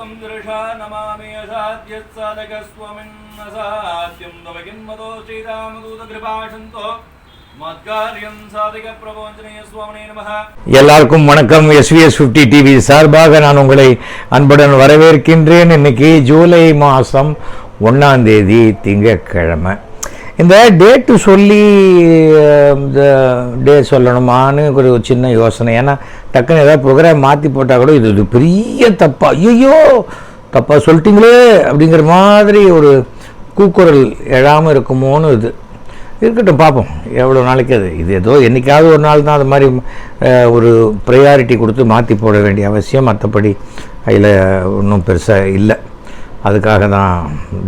तं दृशा नमामि असाध्यत्साधकस्वमिन्नसाध्यं तव किन्मतो श्रीरामदूतकृपाशन्तो मत्कार्यं साधिकप्रवोचनीय स्वामिने नमः எல்லாருக்கும் வணக்கம் எஸ்விஎஸ் ஃபிஃப்டி டிவி சார்பாக நான் உங்களை அன்புடன் வரவேற்கின்றேன் இன்னைக்கு ஜூலை மாதம் ஒன்றாம் தேதி திங்கட்கிழமை இந்த டேட்டு சொல்லி இந்த டே சொல்லணுமான்னு ஒரு சின்ன யோசனை. ஏன்னா டக்குன்னு ஏதாவது ப்ரோக்ராம் மாற்றி போட்டால் கூட இது ஒரு பெரிய தப்பா. ஐயோ தப்பாக சொல்லிட்டீங்களே அப்படிங்கிற மாதிரி ஒரு கூக்குரல் எழாமல் இருக்குமோன்னு இது. இருக்கட்டும் பார்ப்போம். எவ்வளோ நாளைக்கு அது? இது ஏதோ என்றைக்காவது ஒரு நாள் தான் அது மாதிரி ஒரு ப்ரையாரிட்டி கொடுத்து மாற்றி போட வேண்டிய அவசியம். மற்றபடி அதில் ஒன்றும் பெருசாக இல்லை. அதுக்காக தான்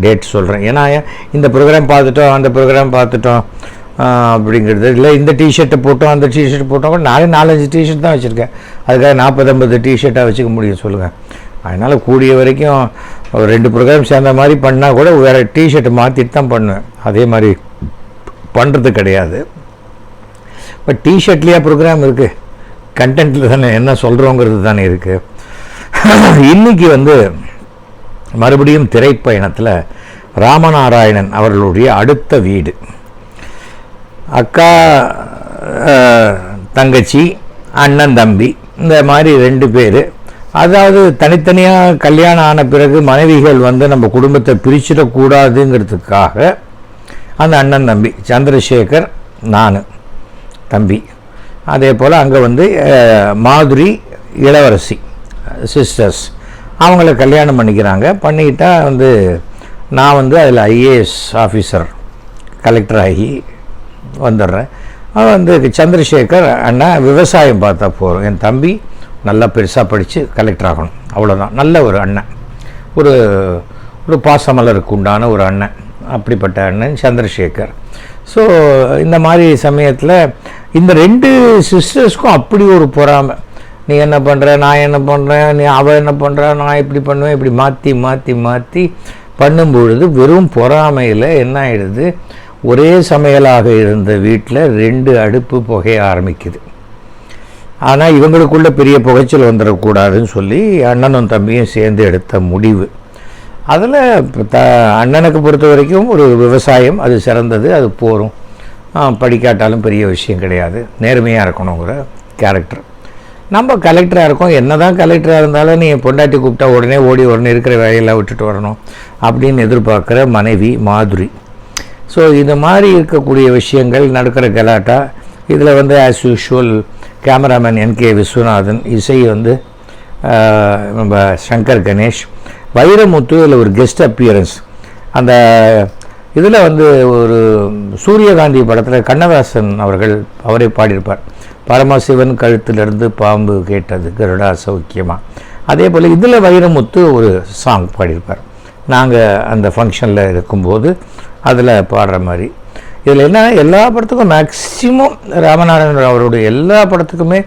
டேட் சொல்கிறேன் ஏன்னா இந்த ப்ரோக்ராம் பார்த்துட்டோம் அந்த ப்ரோக்ராம் பார்த்துட்டோம் அப்படிங்கிறது. இல்லை இந்த டிஷர்ட்டை போட்டோம் அந்த டிஷர்ட் போட்டோம் கூட நாலே நாலஞ்சு டிஷர்ட் தான் வச்சுருக்கேன். அதுக்காக நாற்பது ஐம்பது டிஷர்ட்டாக வச்சுக்க முடியும் சொல்லுங்கள் அதனால் கூடிய வரைக்கும் ஒரு ரெண்டு ப்ரோக்ராம் சேர்ந்த மாதிரி பண்ணால் கூட வேறு டிஷர்ட் மாற்றிட்டு தான் பண்ணுவேன். அதே மாதிரி பண்ணுறது கிடையாது. இப்போ டிஷர்ட்லேயே ப்ரோக்ராம் இருக்குது கண்டென்ட்டில் தானே என்ன சொல்கிறோங்கிறது தானே இருக்குது இன்றைக்கி வந்து மறுபடியும் திரைப்பயணத்தில் ராமநாராயணன் அவர்களுடைய அடுத்த வீடு. அக்கா தங்கச்சி அண்ணன் தம்பி இந்த மாதிரி ரெண்டு பேர். அதாவது தனித்தனியாக கல்யாணம் ஆன பிறகு மனைவிகள் வந்து நம்ம குடும்பத்தை பிரிச்சிடக்கூடாதுங்கிறதுக்காக அந்த அண்ணன் தம்பி சந்திரசேகர் நான் தம்பி. அதே போல் அங்கே வந்து மாதுரி இளவரசி சிஸ்டர்ஸ் அவங்கள கல்யாணம் பண்ணிக்கிறாங்க. பண்ணிக்கிட்டா வந்து நான் வந்து அதில் ஐஏஎஸ் ஆஃபீஸர் கலெக்டர் ஆகி வந்துடுறேன். அவன் வந்து சந்திரசேகர் அண்ணா விவசாயம் பார்த்தா போகிறோம் என் தம்பி நல்லா பெருசாக படித்து கலெக்டர் ஆகணும். அவ்வளோதான் நல்ல ஒரு அண்ணன். ஒரு ஒரு பாசமலருக்கு உண்டான ஒரு அண்ணன். அப்படிப்பட்ட அண்ணன் சந்திரசேகர். ஸோ இந்த மாதிரி சமயத்தில் இந்த ரெண்டு சிஸ்டர்ஸ்க்கும் அப்படி ஒரு பொறாமை. நீ என்ன பண்ணுற நான் என்ன பண்ணுறேன் நீ அவள் என்ன பண்ணுறா நான் இப்படி பண்ணுவேன் இப்படி மாற்றி மாற்றி மாற்றி பண்ணும்பொழுது வெறும் பொறாமையில் என்ன ஆகிடுது ஒரே சமையலாக இருந்த வீட்டில் ரெண்டு அடுப்பு புகைய ஆரம்பிக்குது. ஆனால் இவங்களுக்குள்ள பெரிய புகைச்சல் வந்துடக்கூடாதுன்னு சொல்லி அண்ணனும் தம்பியும் சேர்ந்து எடுத்த முடிவு. அதில் த அண்ணனுக்கு பொறுத்த வரைக்கும் ஒரு விவசாயம் அது சிறந்தது அது போகும் படிக்காட்டாலும் பெரிய விஷயம் கிடையாது. நேர்மையாக இருக்கணுங்கிற கேரக்டர் நம்ம கலெக்டராக இருக்கோம். என்ன தான் கலெக்டராக இருந்தாலும் நீ பொண்டாட்டி கூப்பிட்டா உடனே ஓடி உடனே இருக்கிற வேலையெல்லாம் விட்டுட்டு வரணும் அப்படின்னு எதிர்பார்க்குற மனைவி மாதுரி. ஸோ இது மாதிரி இருக்கக்கூடிய விஷயங்கள் நடக்கிற கலாட்டா. இதில் வந்து as usual cameraman N K Viswanathan இசை வந்து நம்ம சங்கர் கணேஷ் வைரமுத்து இதில் ஒரு கெஸ்ட் அப்பியரன்ஸ் அந்த இதில் வந்து ஒரு சூரியகாந்தி படத்தில் கண்ணதாசன் அவர்கள் அவரே பாடியிருப்பார். பரமசிவன் கழுத்திலிருந்து பாம்பு கேட்டது கருடா சௌக்கியமாக அதே போல் இதில் வைரமுத்து ஒரு சாங் பாடியிருப்பார். நாங்கள் அந்த ஃபங்க்ஷனில் இருக்கும்போது அதில் பாடுற மாதிரி. இதில் என்ன எல்லா படத்துக்கும் மேக்சிமம் ராமநாதன் அவருடைய எல்லா படத்துக்குமே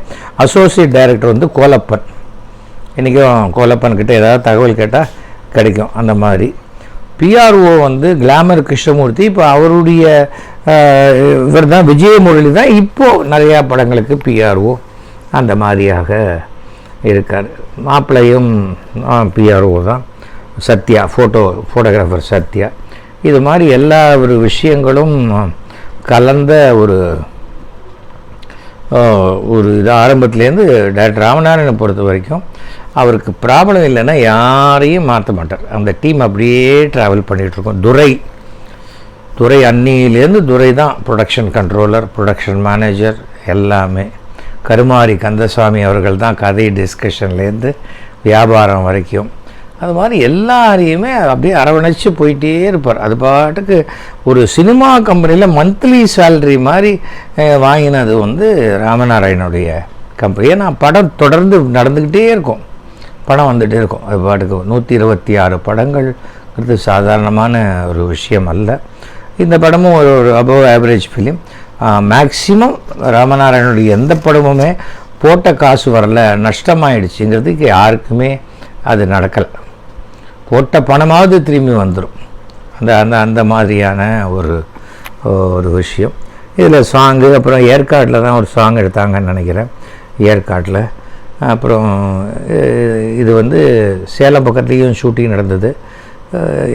அசோசியேட் டைரக்டர் வந்து கோலப்பன். இன்றைக்கும் கோலப்பன் கிட்டே ஏதாவது தகவல் கேட்டால் கிடைக்கும். அந்த மாதிரி. பிஆர்ஓ வந்து கிளாமர் கிருஷ்ணமூர்த்தி இப்போ அவருடைய இவர் தான் விஜயமுரளி தான் இப்போது நிறையா படங்களுக்கு பிஆர்ஓ அந்த மாதிரியாக இருக்கார். மாப்பிள்ளையும் பிஆர்ஓ தான். Sathya photo photographer Sathya. இது மாதிரி எல்லா ஒரு விஷயங்களும் கலந்த ஒரு ஒரு இது ஆரம்பத்துலேருந்து டாக்டர் ராமநாராயணனை பொறுத்த வரைக்கும் அவருக்கு ப்ராப்ளம் இல்லைன்னா யாரையும் மாற்ற மாட்டார். அந்த டீம் அப்படியே ட்ராவல் பண்ணிகிட்ருக்கோம் துரை. துரை அன்னியிலேருந்து துரை தான் ப்ரொடக்ஷன் கண்ட்ரோலர் ப்ரொடக்ஷன் மேனேஜர் எல்லாமே. கருமாரி கந்தசாமி அவர்கள் தான் கதை டிஸ்கஷன்லேருந்து வியாபாரம் வரைக்கும். அது மாதிரி எல்லாரையுமே அப்படியே அரவணைச்சு போயிட்டே இருப்பார். அது பாட்டுக்கு ஒரு சினிமா கம்பெனியில் மந்த்லி சேல்ரி மாதிரி வாங்கினது வந்து ராமநாராயணனுடைய கம்பெனி ஏன்னா படம் தொடர்ந்து நடந்துக்கிட்டே இருக்கும். படம் வந்துகிட்டே இருக்கும். அது பாட்டுக்கு நூற்றி இருபத்தி ஆறு படங்கள்ங்கிறது சாதாரணமான ஒரு விஷயம் அல்ல. இந்த படமும் ஒரு ஒரு அபவ் ஆவரேஜ் ஃபிலிம் மேக்சிமம் ராமநாராயணனுடைய எந்த படமுமே போட்ட காசு வரல நஷ்டமாயிடுச்சுங்கிறதுக்கு யாருக்குமே அது நடக்கலை. போட்ட பணமாவது திரும்பி வந்துடும் அந்த அந்த அந்த மாதிரியான ஒரு ஒரு விஷயம். இதில் சாங்கு அப்புறம் ஏற்காட்டில் தான் ஒரு சாங் எடுத்தாங்கன்னு நினைக்கிறேன். ஏற்காட்டில் அப்புறம் இது வந்து சேலம் பக்கத்துலேயும் ஷூட்டிங் நடந்தது.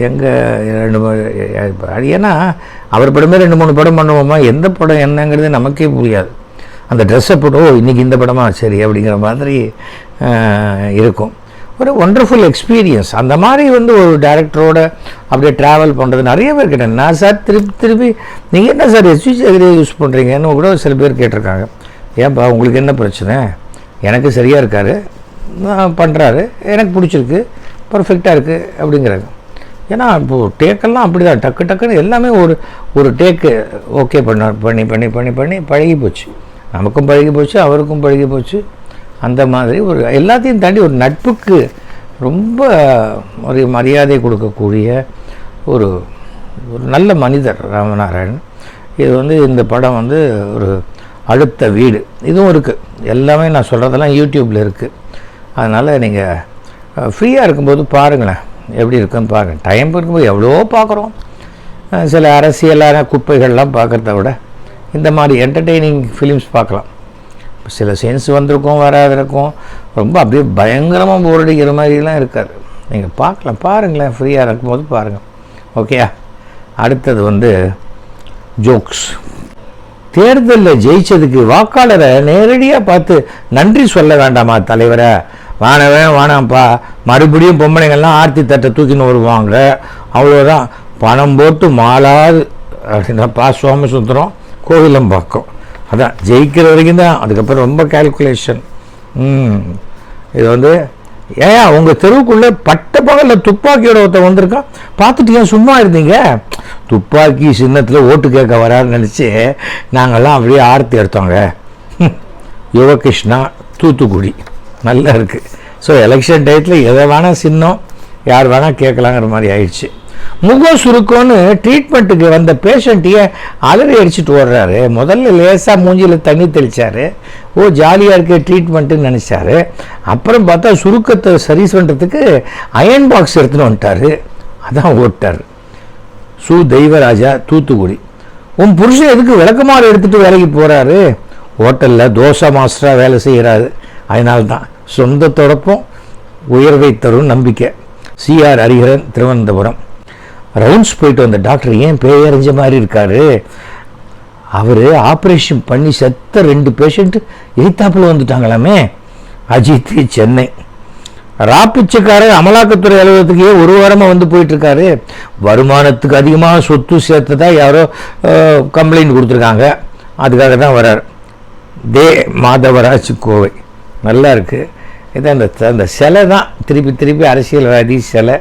எங்கே ரெண்டு அது ஏன்னா அவர் படமே ரெண்டு மூணு படம் பண்ணுவோமா? எந்த படம் என்னங்கிறது நமக்கே புரியாது. அந்த ட்ரெஸ்ஸை போட்டு ஓ இன்றைக்கி இந்த படமா? சரி அப்படிங்கிற மாதிரி இருக்கும். ஒரு ஒண்டர்ஃபுல் எக்ஸ்பீரியன்ஸ் அந்த மாதிரி வந்து ஒரு டேரக்டரோட அப்படியே ட்ராவல் பண்ணுறது நிறைய பேர் கேட்டேன் நான் சார் திருப்பி திருப்பி நீங்கள் என்ன சார் எஸ்வி சேகரியை யூஸ் பண்ணுறீங்கன்னு கூட சில பேர் கேட்டிருக்காங்க. ஏன்பா உங்களுக்கு என்ன பிரச்சனை? எனக்கு சரியாக இருக்காரு. பண்ணுறாரு எனக்கு பிடிச்சிருக்கு. பர்ஃபெக்டாக இருக்குது அப்படிங்கிறாங்க ஏன்னா இப்போது டேக்கெல்லாம் அப்படி தான் டக்கு டக்குன்னு எல்லாமே ஒரு ஒரு டேக்கு ஓகே பண்ண பண்ணி பண்ணி பண்ணி பண்ணி பழகி போச்சு. நமக்கும் பழகி போச்சு அவருக்கும் பழகி போச்சு. அந்த மாதிரி ஒரு எல்லாத்தையும் தாண்டி ஒரு நட்புக்கு ரொம்ப ஒரு மரியாதை கொடுக்கக்கூடிய ஒரு ஒரு நல்ல மனிதர் ராமநாராயணன். இது வந்து இந்த படம் வந்து ஒரு அடுத்த வீடு. இதுவும் இருக்குது எல்லாமே நான் சொல்கிறதெல்லாம் யூடியூப்பில் இருக்குது அதனால் நீங்கள் ஃப்ரீயாக இருக்கும்போது பாருங்களேன். எப்படி இருக்குன்னு பாருங்கள் டைம் இருக்கும்போது எவ்வளோ பார்க்குறோம் சில அரசியலான குப்பைகள்லாம் பார்க்குறத விட இந்த மாதிரி என்டர்டெய்னிங் ஃபிலிம்ஸ் பார்க்கலாம் சில சீன்ஸ் வந்திருக்கும் வராதிருக்கும் ரொம்ப அப்படியே பயங்கரமாக போரடிக்கிற மாதிரிலாம் இருக்காது. நீங்கள் பார்க்கலாம் பாருங்களேன். ஃப்ரீயாக இருக்கும்போது பாருங்கள் ஓகேயா அடுத்தது வந்து ஜோக்ஸ் தேர்தலில் ஜெயிச்சதுக்கு வாக்காளரை நேரடியாக பார்த்து நன்றி சொல்ல வேண்டாமா தலைவரை? வானவே வானாம்ப்பா. மறுபடியும் பொம்பளைங்கள்லாம் ஆர்த்தி தட்டை தூக்கின்னு வருவாங்க. அவ்வளோதான் பணம் போட்டு மாளாது. அப்படின்னா சோமசுந்தரம் கோவிலம்பாக்கம் அதான் ஜெயிக்கிற வரைக்கும் தான். அதுக்கப்புறம் ரொம்ப கால்குலேஷன் இது வந்து ஏன் உங்கள் தெருவுக்குள்ளே பட்ட பகலில் துப்பாக்கியோட ஒருத்தன் வந்திருக்கான். பார்த்துட்டு ஏன் சும்மா இருந்தீங்க? துப்பாக்கி சின்னத்தில் ஓட்டு கேட்க வரான்னு நினச்சி நாங்கள்லாம் அப்படியே ஆர்த்தி எடுத்தோங்க. யுவகிருஷ்ணா தூத்துக்குடி. நல்லா இருக்குது ஸோ எலெக்ஷன் டயத்தில் எதை வேணால் சின்னம் யார் வேணால் கேட்கலாங்கிற மாதிரி ஆயிடுச்சு. முகம் சுருக்கம்னு ட்ரீட்மெண்ட்டுக்கு வந்த பேஷண்ட்டையே அலறி அடிச்சுட்டு ஓடுறாரு. முதல்ல லேசாக மூஞ்சியில் தண்ணி தெளிச்சாரு. ஓ ஜாலியாக இருக்க ட்ரீட்மெண்ட்டுன்னு நினச்சாரு. அப்புறம் பார்த்தா சுருக்கத்தை சரி பண்ணுறதுக்கு அயன் பாக்ஸ் எடுத்துன்னு வந்துட்டாரு. அதான் ஓட்டார். சு தெய்வராஜா தூத்துக்குடி. உன் புருஷன் எதுக்கு விளக்கமாறு எடுத்துகிட்டு வேலைக்கு போகிறாரு ஹோட்டலில் தோசை மாஸ்டராக வேலை செய்கிறாரு அதனால தான் சொந்த தொடப்பம் உயர்வை தரும் நம்பிக்கை. சிஆர் ஹரிஹரன் திருவனந்தபுரம். ரவுண்ட்ஸ் போயிட்டு வந்த டாக்டர் ஏன் பேயறிஞ்ச மாதிரி இருக்காரு? அவர் ஆப்ரேஷன் பண்ணி செத்த ரெண்டு பேஷண்ட்டு எய்த்தாப்பில் வந்துட்டாங்களாமே? அஜித் சென்னை. ராப்பிச்சக்காரர் அமலாக்கத்துறை அலுவலகத்துக்கே ஒரு வாரமாக வந்து போயிட்டுருக்காரு. வருமானத்துக்கு அதிகமாக சொத்து சேர்த்ததா யாரோ கம்ப்ளைண்ட் கொடுத்துருக்காங்க. அதுக்காக தான் வரார். தே. மாதவராஜ் கோவை. நல்லா இருக்குது இது அந்த அந்த சிலை தான். திருப்பி திருப்பி அரசியல்வாதி சிலை.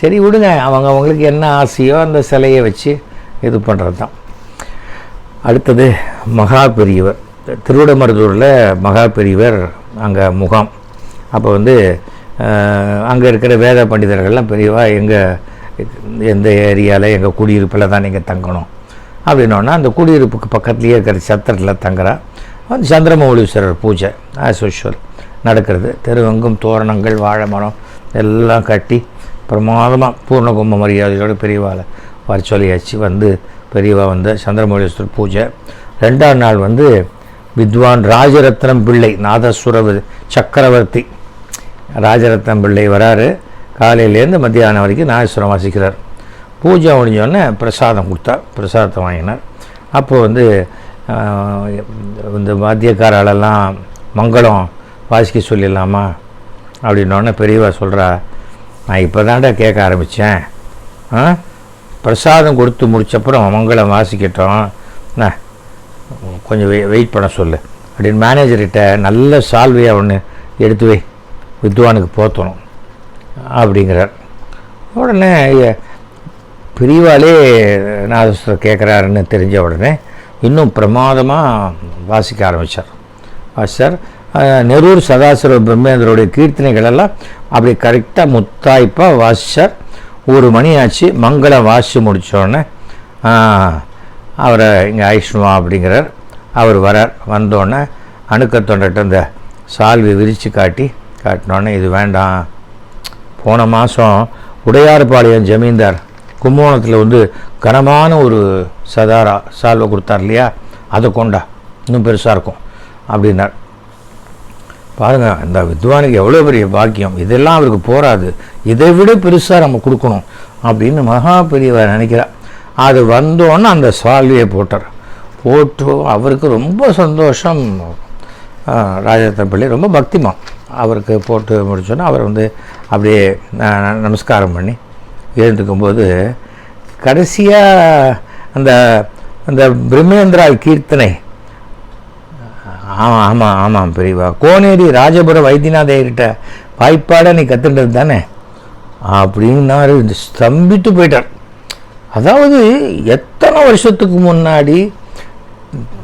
சரி விடுங்க. அவங்க அவங்களுக்கு என்ன ஆசையோ அந்த சிலையை வச்சு இது பண்ணுறது தான். அடுத்தது மகா பெரியவர். திருவிடமருதூரில் மகா பெரியவர் அங்கே முகாம். அப்போ வந்து அங்கே இருக்கிற வேத பண்டிதர்கள்லாம் பெரியவா எங்கள் எந்த ஏரியாவில் எங்கள் குடியிருப்பில் தான் நீங்கள் தங்கணும். அப்படின்னோன்னா அந்த குடியிருப்புக்கு பக்கத்துலேயே இருக்கிற சத்திரத்தில் தங்குறா. வந்து சந்திரமௌலீஸ்வரர் பூஜை ஆஸ் யூஷுவல் நடக்கிறது. தெருவெங்கும் தோரணங்கள் வாழை மரம் எல்லாம் கட்டி பிரமாதமாக பூர்ணகும்ப மரியாதையோட பெரியவாளை வர சொல்லியாச்சு. வந்து பெரியவா வந்து சந்திரமௌலீஸ்வரர் பூஜை. ரெண்டாம் நாள் வந்து வித்வான் ராஜரத்னம் பிள்ளை நாதஸ்வர சக்கரவர்த்தி ராஜரத்னம் பிள்ளை வராரு. காலையிலேருந்து மத்தியானம் வரைக்கும் நாகேஸ்வரம் வாசிக்கிறார். பூஜை முடிஞ்சோடனே பிரசாதம் கொடுத்தா பிரசாதத்தை வாங்கினார். அப்போ வந்து இந்த வாத்தியக்காராலெல்லாம் மங்களம் வாசிக்க சொல்லிடலாமா? அப்படின்னோடனே பெரியவா சொல்கிறா நான் இப்போ தான்டா கேட்க ஆரம்பித்தேன் ஆ? பிரசாதம் கொடுத்து முடிச்சப்புறம் மங்களம் வாசிக்கட்டும். நான் கொஞ்சம் வெயிட் பண்ண சொல்லு. அப்படின்னு மேனேஜர்கிட்ட நல்ல சால்வையாக ஒன்று எடுத்து வை. வித்வானுக்கு போத்தணும் அப்படிங்கிறார். உடனே பிரிவாலே நாதஸ்வரர் கேட்குறாருன்னு தெரிஞ்ச உடனே இன்னும் பிரமாதமாக வாசிக்க ஆரம்பித்தார் வாசித்தார் நெரூர் சதாசிவ பிரம்மேந்திரோடைய கீர்த்தனைகளெல்லாம் அப்படி கரெக்டாக முத்தாய்ப்பாக வாசித்தார் ஒரு மணி ஆச்சு மங்களம் வாசித்து முடித்தோடனே அவரை இங்கே ஐஷ்ணுவா அப்படிங்கிறார். அவர் வரார். வந்தோடனே அணுக்க தொண்டர்கிட்ட இந்த சால்வி விரித்து காட்டி காட்டினோன்னே இது வேண்டாம். போன மாதம் உடையார்பாளையம் ஜமீன்தார் கும்பகோணத்தில் வந்து கனமான ஒரு சதாரா சால்வை கொடுத்தார் இல்லையா? அதை கொண்டா. இன்னும் பெருசாக இருக்கும் அப்படின்னார். பாருங்கள் இந்த வித்வானுக்கு எவ்வளோ பெரிய பாக்கியம். இதெல்லாம் அவருக்கு போராது. இதை விட பெருசாக நம்ம கொடுக்கணும் அப்படின்னு மகா பெரியவர் நினைக்கிறார். அது வந்தோன்னே அந்த சால்வியை போட்டார். போட்டு அவருக்கு ரொம்ப சந்தோஷம். ராஜரத்ன பிள்ளை ரொம்ப பக்திமான். அவருக்கு போட்டு முடிச்சோன்னே அவர் வந்து அப்படியே நமஸ்காரம் பண்ணி எழுந்துக்கும்போது கடைசியாக அந்த அந்த பிரம்மேந்திரா கீர்த்தனை ஆமாம் ஆமாம் ஆமாம் பெரியவா கோனேரி ராஜபுர வைத்தியநாதையர்கிட்ட வாய்ப்பாட நீ கற்றுன்றது தானே? அப்படின்னாரு ஸ்தம்பிட்டு போயிட்டார். அதாவது எத்தனை வருஷத்துக்கு முன்னாடி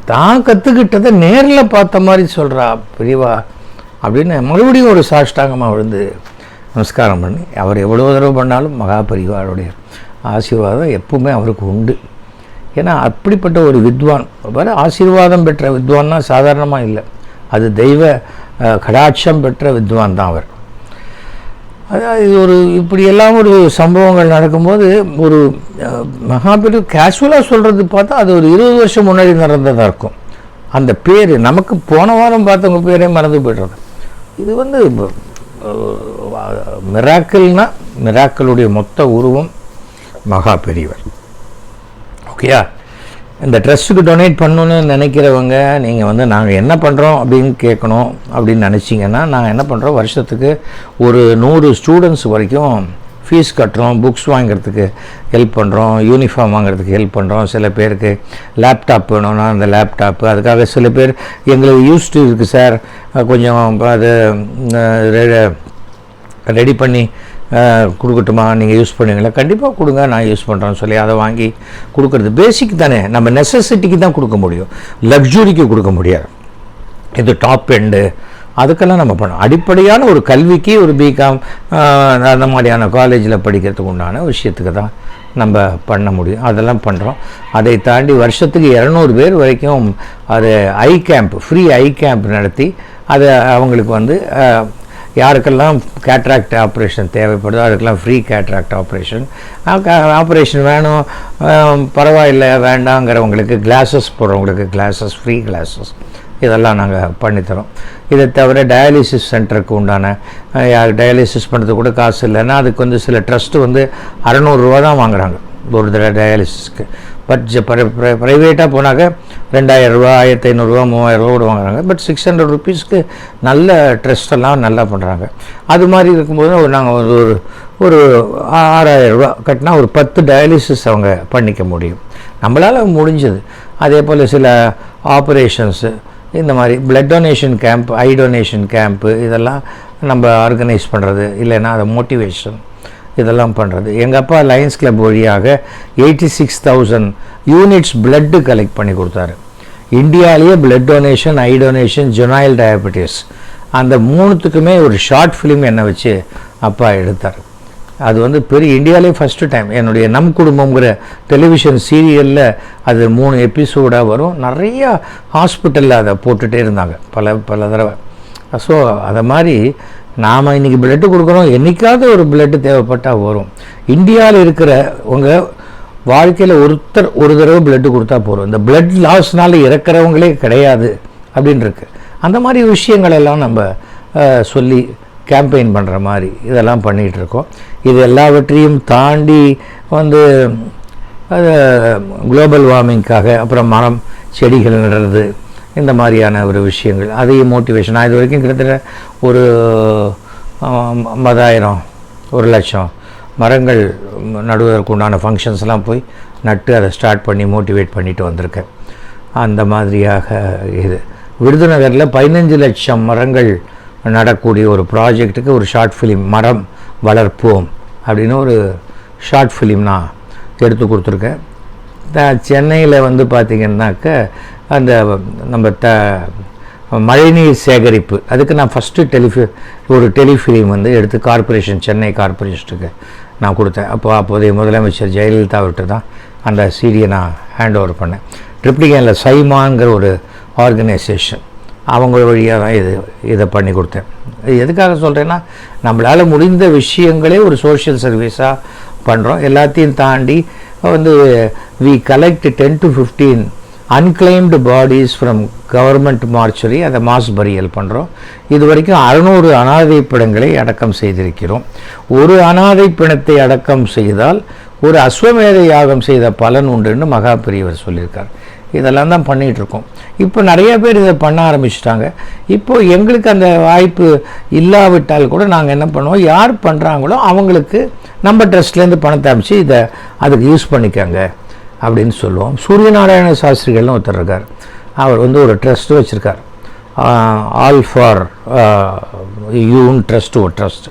தான் கற்றுக்கிட்டதை நேரில் பார்த்த மாதிரி சொல்கிறா பெரியவா. அப்படின்னு மறுபடியும் ஒரு சாஷ்டாங்கமாக விழுந்து நமஸ்காரம் பண்ணி அவர் எவ்வளோ தடவை பண்ணாலும் மகா பெரியவாருடைய ஆசீர்வாதம் எப்பவுமே அவருக்கு உண்டு. ஏன்னா அப்படிப்பட்ட ஒரு வித்வான் வேறு ஆசீர்வாதம் பெற்ற வித்வான்னா சாதாரணமாக இல்லை. அது தெய்வ கடாட்சம் பெற்ற வித்வான் தான் அவர். அதாவது இது ஒரு இப்படியெல்லாம் ஒரு சம்பவங்கள் நடக்கும்போது ஒரு மகாபெரு கேஷுவலாக சொல்கிறது பார்த்தா அது ஒரு இருபது வருஷம் முன்னாடி நடந்ததாக இருக்கும். அந்த பேர் நமக்கு போன வாரம் பார்த்தவங்க பேரே மறந்து போய்டுறது. இது வந்து மிராக்கிள்னா மிராக்களுடைய மொத்த உருவம் மகா பெரியவர். ஓகேயா? இந்த ட்ரெஸ்ஸுக்கு டொனேட் பண்ணணுன்னு நினைக்கிறவங்க நீங்கள் வந்து நாங்கள் என்ன பண்ணுறோம் அப்படின்னு கேட்கணும் அப்படின்னு நினச்சிங்கன்னா நாங்கள் என்ன பண்ணுறோம் வருஷத்துக்கு ஒரு நூறு ஸ்டூடெண்ட்ஸ் வரைக்கும் ஃபீஸ் கட்டுறோம் புக்ஸ் வாங்குறதுக்கு ஹெல்ப் பண்ணுறோம் யூனிஃபார்ம் வாங்குறதுக்கு ஹெல்ப் பண்ணுறோம் சில பேருக்கு லேப்டாப் வேணும்னா அந்த லேப்டாப்பு அதுக்காக சில பேர் எங்களுக்கு யூஸ்டு இருக்குது சார். கொஞ்சம் அது ரெடி பண்ணி கொடுக்கட்டுமா? நீங்கள் யூஸ் பண்ணுவீங்களா? கண்டிப்பாக கொடுங்க நான் யூஸ் பண்ணுறேன்னு சொல்லி அதை வாங்கி கொடுக்குறது பேசிக் தானே. நம்ம நெசசிட்டிக்கு தான் கொடுக்க முடியும். லக்ஸுரிக்கு கொடுக்க முடியாது. இது டாப் எண்டு அதுக்கெல்லாம் நம்ம பண்ணோம் அடிப்படையான ஒரு கல்விக்கு ஒரு பிகாம் அந்த மாதிரியான காலேஜில் படிக்கிறதுக்கு உண்டான விஷயத்துக்கு தான் நம்ம பண்ண முடியும். அதெல்லாம் பண்ணுறோம் அதை தாண்டி வருஷத்துக்கு இரநூறு பேர் வரைக்கும் அது eye camp free eye camp நடத்தி அதை அவங்களுக்கு வந்து யாருக்கெல்லாம் கேட்ராக்ட் ஆப்ரேஷன் தேவைப்படுதோ அதுக்கெல்லாம் ஃப்ரீ கேட்ராக்ட் ஆப்ரேஷன் ஆப்ரேஷன் வேணும். பரவாயில்லை வேண்டாங்கிறவங்களுக்கு கிளாஸஸ் போடுறவங்களுக்கு கிளாஸஸ் ஃப்ரீ கிளாஸஸ் இதெல்லாம் நாங்கள் பண்ணித்தரோம். இதை தவிர டயாலிசிஸ் சென்டருக்கு உண்டான டயாலிசிஸ் பண்ணுறதுக்கு கூட காசு இல்லைன்னா அதுக்கு வந்து சில ட்ரஸ்ட்டு வந்து அறநூறுரூவா தான் வாங்குறாங்க. ஒரு தடவை டயாலிசிஸ்க்கு பட் ப்ரைவேட்டாக போனாக்க ரெண்டாயிரரூவா ஆயிரத்தி ஐநூறுரூவா மூவாயிரரூவா கூட வாங்குறாங்க. பட் சிக்ஸ் ஹண்ட்ரட் ருபீஸ்க்கு நல்ல ட்ரஸ்ட் நல்லா பண்ணுறாங்க அது மாதிரி இருக்கும்போது ஒரு நாங்கள் ஒரு ஒரு ஒரு ஆறாயிரம் கட்டினா ஒரு பத்து டயாலிசிஸ் அவங்க பண்ணிக்க முடியும். நம்மளால் முடிஞ்சது. அதே போல் சில ஆப்ரேஷன்ஸு இந்த மாதிரி blood donation camp eye donation camp இதெல்லாம் நம்ம ஆர்கனைஸ் பண்ணுறது இல்லைன்னா அதை மோட்டிவேஷன் இதெல்லாம் பண்ணுறது எங்கள் அப்பா லயன்ஸ் கிளப் வழியாக eighty six thousand units blood collect பண்ணி கொடுத்தாரு. இந்தியாவிலேயே பிளட் டொனேஷன் ஐ டொனேஷன் ஜொனாயில் டயபெட்டிஸ் அந்த மூணுத்துக்குமே ஒரு ஷார்ட் ஃபிலிம் என்னை வச்சு அப்பா எடுத்தார். அது வந்து பெரிய இந்தியாவிலே ஃபஸ்ட்டு டைம் என்னுடைய நம் குடும்பங்கிற டெலிவிஷன் சீரியலில் அது மூணு எபிசோடாக வரும். நிறையா ஹாஸ்பிட்டலில் அதை போட்டுகிட்டே இருந்தாங்க. பல பல தடவை. ஸோ அதை மாதிரி நாம் இன்றைக்கி பிளட்டு கொடுக்குறோம். என்றைக்காவது ஒரு பிளட்டு தேவைப்பட்டால் வரும். இந்தியாவில் இருக்கிற உங்கள் வாழ்க்கையில் ஒருத்தர் ஒரு தடவை பிளட்டு கொடுத்தா போதும். இந்த பிளட் லாஸ்னால இறக்குறவங்களே கிடையாது. அப்படின்ருக்கு அந்த மாதிரி விஷயங்களெல்லாம் நம்ம சொல்லி கேம்பெயின் பண்ணுற மாதிரி இதெல்லாம் பண்ணிகிட்டு இருக்கோம் இது எல்லாவற்றையும் தாண்டி வந்து அது குளோபல் வார்மிங்க்காக அப்புறம் மரம் செடிகள் நடுறது இந்த மாதிரியான ஒரு விஷயங்கள். அதையும் மோட்டிவேஷன் நான் இது வரைக்கும் கிட்டத்தட்ட ஒரு ஐம்பதாயிரம் ஒரு லட்சம் மரங்கள் நடுவதற்கு உண்டான ஃபங்க்ஷன்ஸ்லாம் போய் நட்டு அதை ஸ்டார்ட் பண்ணி மோட்டிவேட் பண்ணிட்டு வந்திருக்கேன். அந்த மாதிரியாக இது. விருதுநகரில் பதினஞ்சு லட்சம் மரங்கள் நடக்கூடிய ஒரு ப்ராஜெக்ட்டுக்கு ஒரு ஷார்ட் ஃபிலிம் மரம் வளர்ப்போம் அப்படின்னு ஒரு ஷார்ட் ஃபிலிம் நான் எடுத்து கொடுத்துருக்கேன். சென்னையில் வந்து பார்த்திங்கன்னாக்க அந்த நம்ம த மழைநீர் சேகரிப்பு அதுக்கு நான் ஃபஸ்ட்டு டெலிஃபி ஒரு டெலிஃபிலிம் வந்து எடுத்து கார்ப்பரேஷன் சென்னை கார்ப்பரேஷனுக்கு நான் கொடுத்தேன். அப்போ அப்போதைய முதலமைச்சர் ஜெயலலிதா விட்டு தான் அந்த சீடியை நான் ஹேண்ட் ஓவர் பண்ணேன். ட்ரிப்ளிகேனில் சைமாங்கிற ஒரு ஆர்கனைசேஷன் அவங்க வழியாக தான் இது இதை பண்ணி கொடுத்தேன். இது எதுக்காக சொல்கிறேன்னா நம்மளால் முடிந்த விஷயங்களே ஒரு சோஷியல் சர்வீஸாக பண்ணுறோம் எல்லாத்தையும் தாண்டி வந்து we collect ten to fifteen unclaimed bodies from government mortuary அதை மாஸ் பரியல் பண்ணுறோம் இது வரைக்கும் அறுநூறு அனாதை பிணங்களை அடக்கம் செய்திருக்கிறோம். ஒரு அனாதை பிணத்தை அடக்கம் செய்தால் ஒரு அஸ்வமேத யாகம் செய்த பலன் உண்டுன்னு மகா பெரியவர் சொல்லியிருக்கார். இதெல்லாம் தான் பண்ணிகிட்டு இருக்கோம் இப்போ நிறைய பேர் இதை பண்ண ஆரம்பிச்சிட்டாங்க. இப்போது எங்களுக்கு அந்த வாய்ப்பு இல்லாவிட்டால் கூட நாங்கள் என்ன பண்ணுவோம்? யார் பண்ணுறாங்களோ அவங்களுக்கு நம்ம ட்ரஸ்ட்லேருந்து பணத்தை அமைச்சு இதை அதுக்கு யூஸ் பண்ணிக்கோங்க அப்படின்னு சொல்லுவோம். சூரியநாராயண சாஸ்திரிகள்னு ஒருத்தர் இருக்கார். அவர் வந்து ஒரு ட்ரஸ்ட்டு வச்சுருக்கார். ஆல் ஃபார் யூன் ட்ரஸ்ட் ஒரு ட்ரஸ்ட்.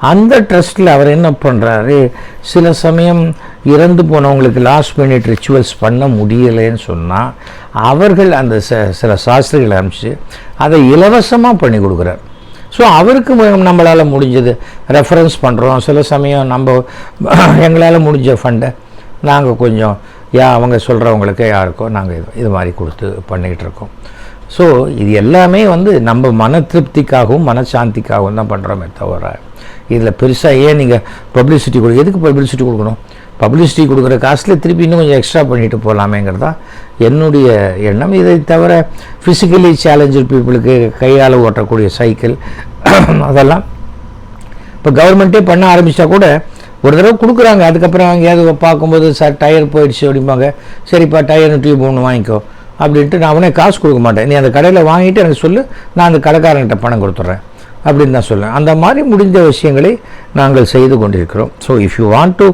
அந்த ட்ரஸ்ட்டில் அவர் என்ன பண்ணுறாரு சில சமயம் இறந்து போனவங்களுக்கு லாஸ்ட் மினிட் ரிச்சுவல்ஸ் பண்ண முடியலைன்னு சொன்னால் அவர்கள் அந்த ச- சில சாஸ்திரிகளை அனுப்பிச்சு அதை இலவசமாக பண்ணி கொடுக்குறார். ஸோ அவருக்கு நம்மளால் முடிஞ்சது. ரெஃபரன்ஸ் பண்ணுறோம் சில சமயம் நம்ம எங்களால் முடிஞ்ச ஃபண்டை நாங்கள் கொஞ்சம் யா அவங்க சொல்கிறவங்களுக்கு யாருக்கோ நாங்கள் இது இது மாதிரி கொடுத்து பண்ணிக்கிட்டு இருக்கோம். ஸோ இது எல்லாமே வந்து நம்ம மன திருப்திக்காகவும் மனசாந்திக்காகவும் தான் பண்ணுறோமே தவிர இதில் பெருசாக ஏன் நீங்கள் பப்ளிசிட்டி கொடு எதுக்கு பப்ளிசிட்டி கொடுக்கணும்? பப்ளிசிட்டி கொடுக்குற காசில் திருப்பி இன்னும் கொஞ்சம் எக்ஸ்ட்ரா பண்ணிட்டு போகலாமேங்கிறது தான் என்னுடைய எண்ணம். இதை தவிர ஃபிசிக்கலி சேலஞ்சர் பீப்புளுக்கு கையால் ஓட்டக்கூடிய சைக்கிள் அதெல்லாம் இப்போ கவர்மெண்ட்டே பண்ண ஆரம்பித்தா கூட ஒரு தடவை கொடுக்குறாங்க. அதுக்கப்புறம் எங்கேயாவது பார்க்கும்போது சார் டயர் போயிடுச்சு அப்படிம்பாங்க. சரிப்பா டயர் டியூப் ஒன்று வாங்கிக்கோ அப்படின்ட்டு நான் உடனே காசு கொடுக்க மாட்டேன். நீ அந்த கடையில் வாங்கிட்டு எனக்கு சொல்லு நான் அந்த கடைக்காரன்கிட்ட பணம் கொடுத்துட்றேன். அப்படின்னு தான் சொல்லுவேன் அந்த மாதிரி முடிந்த விஷயங்களை நாங்கள் செய்து கொண்டிருக்கிறோம். So if you want to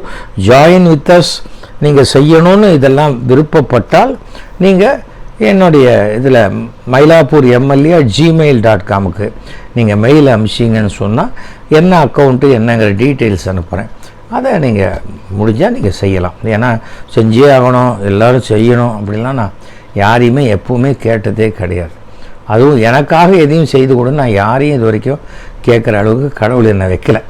join with us நீங்கள் செய்யணும்னு இதெல்லாம் விருப்பப்பட்டால் நீங்கள் என்னுடைய இதில் மயிலாப்பூர் எம்எல்ஏ ஜிமெயில் டாட் காமுக்கு நீங்கள் மெயில் அமிச்சிங்கன்னு சொன்னால் என்ன அக்கௌண்ட்டு என்னங்கிற டீட்டெயில்ஸ் அனுப்புகிறேன் அதை நீங்கள் முடிஞ்சால் நீங்கள் செய்யலாம். ஏன்னா செஞ்சே ஆகணும் எல்லோரும் செய்யணும் அப்படின்லாம் நான் யாரையுமே எப்பவுமே கேட்டதே கிடையாது. அதுவும் எனக்காக எதையும் செய்து கொடு நான் யாரையும் இது வரைக்கும் கேட்குற அளவுக்கு கடவுள் என்னை வைக்கல.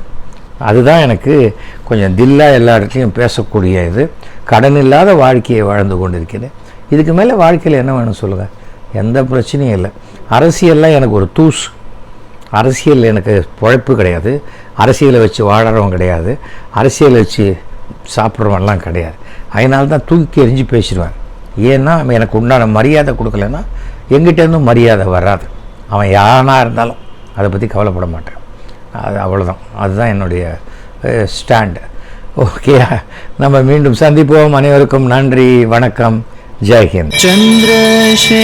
அதுதான் எனக்கு கொஞ்சம் தில்லா எல்லா இடத்துலையும் பேசக்கூடிய இது. கடன் இல்லாத வாழ்க்கையை வாழ்ந்து கொண்டிருக்கிறேன் இதுக்கு மேலே வாழ்க்கையில் என்ன வேணும் சொல்லுங்கள் எந்த பிரச்சனையும் இல்லை. அரசியல்லாம் எனக்கு ஒரு தூசு அரசியல் எனக்கு பொழைப்பு கிடையாது. அரசியலை வச்சு வாழறவன் கிடையாது. அரசியலை வச்சு சாப்பிட்றவன்லாம் கிடையாது. அதனால தான் தூக்கி எரிஞ்சு பேசிடுவேன். ஏன்னா அவன் எனக்கு உண்டான மரியாதை கொடுக்கலன்னா எங்கிட்டேருந்து மரியாதை வராது. அவன் யாராக இருந்தாலும் அதை பற்றி கவலைப்பட மாட்டேன். அது அவ்வளோதான் அதுதான் என்னுடைய ஸ்டாண்டு ஓகே நம்ம மீண்டும் சந்திப்போம். அனைவருக்கும் நன்றி வணக்கம். ஜெய்ஹிந்த் சந்திரசேகராயிஷா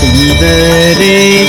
சுந்தரேஸ்வரா.